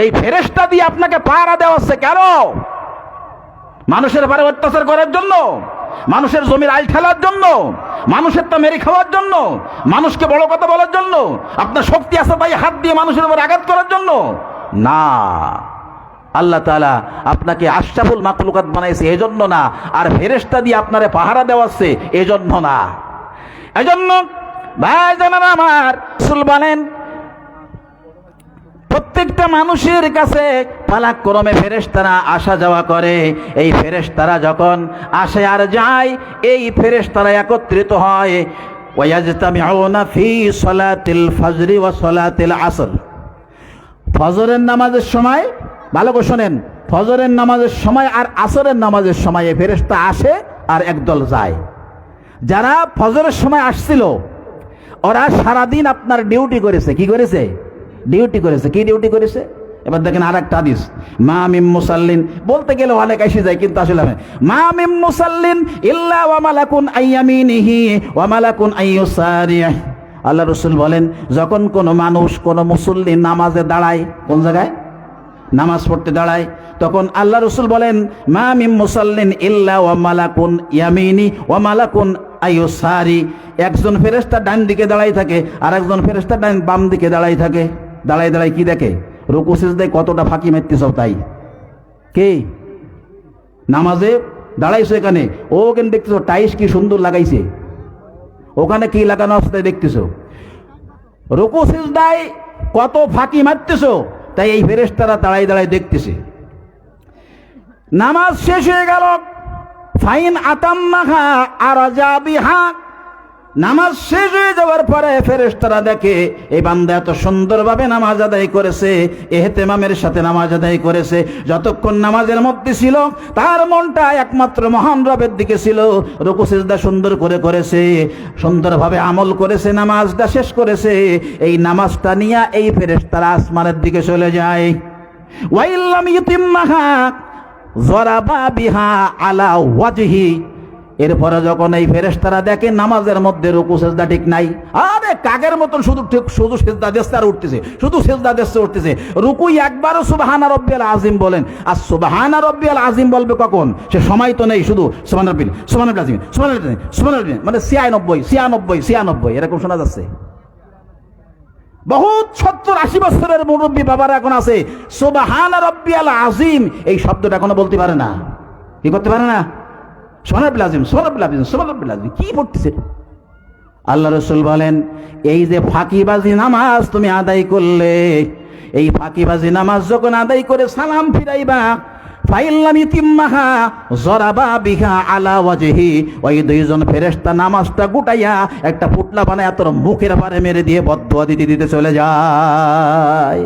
এই ফেরেস্তা দিয়ে আপনাকে পাহারা দেওয়া হচ্ছে কেন? মানুষের বারে অত্যাচার করার জন্য, মানুষের জমির আইল খেলার জন্য, মানুষের তা মেরে খাওয়ার জন্য, মানুষকে বড় কথা বলার জন্য, আপনার শক্তি আছে তাই হাত দিয়ে মানুষের উপর আঘাত করার জন্য? না। আল্লাহ তাআলা আপনাকে আশরাফুল মাকলুকাত বানাইছে এজন্য না, আর ফেরেশতা দিয়ে আপনারে পাহারা দেওয়াচ্ছে এজন্য না। এজন্য ভাই জানারা আমার বলেন প্রত্যেকটা মানুষের কাছে পালাক্রমে ফেরেশতারা আসা যাওয়া করে। এই ফেরেশতারা যখন আসে আর যায়, এই ফেরেশতারা একত্রিত হয়। ফি ফজরের নামাজের সময়, ভালো করে শোনেন, ফজরের নামাজের সময় আর আসরের নামাজের সময় এই ফেরেশতা আসে আর একদল যায়। যারা ফজরের সময় আসছিল, ওরা সারাদিন আপনার ডিউটি করেছে। কি করেছে? ডিউটি করেছে। কি ডিউটি করেছে? এবার দেখেন আর একটা হাদিস। মা মিম মুসাল্লিন, বলতে গেলে অনেক এসে যায়, কিন্তু আসলে। মা মিম মুসাল্লিন, ইল্লা ওয়া মালাকুন আইয়ামিনিহি ওয়া মালাকুন আইয়ুসারিহ আল্লাহ রসুল বলেন, যখন কোনো মানুষ, কোনো মুসল্লি নামাজে দাঁড়ায়, কোন জায়গায়? নামাজ পড়তে দাঁড়ায়, তখন আল্লাহ রসুল বলেন, মা মিম মুসাল্লিন, ইল্লা ওয়া মালাকুন ইয়ামিনি ওয়া মালাকুন আইয়ুসারি একজন ফেরেশতা ডান দিকে দাঁড়াই থাকে আর একজন ফেরেশতা ডান বাম দিকে দাঁড়াই থাকে। দাঁড়াই দাঁড়াই কি দেখে? রুকু সিজদায় কতটা ফাঁকি মারতেছ তাই? কে? নামাজে? দাঁড়াইছো এখানে। ও কেন দেখতেছো, টাইস কি সুন্দর লাগাইছে। ওখানে কি লাগানো অবস্থায় দেখতেছো? রুকু সিজদায় কত ফাঁকি মারতেছো, তাই এই ফেরেশতারা দাঁড়াই দাঁড়াই দেখতেছে। নামাজ শেষ হয়ে গেল। ফাইন আতাম্মাহা আর বিহা নামাজ শেষ হয়ে যাওয়ার পরে ফেরেস্তারা দেখে এই বান্দা এত সুন্দরভাবে নামাজ আদায় করেছে, এহতেমামের সাথে নামাজ আদায় করেছে। যতক্ষণ নামাজের মধ্যে ছিল, তার মনটা একমাত্র মহান রবের দিকে ছিল। রুকু সিজদা সুন্দর করে করেছে, সুন্দরভাবে আমল করেছে, নামাজটা শেষ করেছে। এই নামাজটা নিয়ে এই ফেরেস্তারা আসমানের দিকে চলে যায়। ওয়াইল্লাম ইতিম্মাহা জরাবা বিহা আলা ওয়াজহি এরপরে যখন এই ফেরেশতারা দেখে নামাজের মধ্যে রুকু, সেজদা ঠিক নাই, আরে কাকের মতন শুধু ঠিক, শুধু সেজদা দেশে আর উঠতেছে, শুধু সেজদা দেশে উঠতেছে। রুকুই একবারও সুবাহানা রব্বিয়াল আজিম বলেন। আর সুবাহানা রব্বিয়াল আজিম বলবে কখন? সে সময় তো নেই শুধু সুমান রব্বিল সুমান রব্বিল আজিম সুমান রব্বিল সুমান রব্বিল মানে ছিয়ানব্বই ছিয়ানব্বই ছিয়ানব্বই, এরকম শোনা যাচ্ছে। বহুত সত্তর আশি বছরের মুরব্বী বাবারা এখন আছে। সুবাহান রব্বিয়াল আজিম এই শব্দটা এখনও বলতে পারে না। কি করতে পারে না? সোনারবিল আজিম সোনারবিল আজিম সোনারবিল আজিম কি পড়তেছে? আল্লাহ রসুল বলেন, এই যে ফাঁকিবাজি নামাজ তুমি আদায় করলে, এই ফাঁকিবাজি নামাজ যখন আদায় করে সালাম ফিরাইবা, ফাইল্লাম ইতিম্মাহা জরাবা বিহা আলা ওয়াজহি, ওই দুইজন ফেরেশতা নামাজটা গুটাইয়া একটা পুটলা বানায় তোর মুখের পারে মেরে দিয়ে বদ্ধ দিতে দিতে চলে যায়।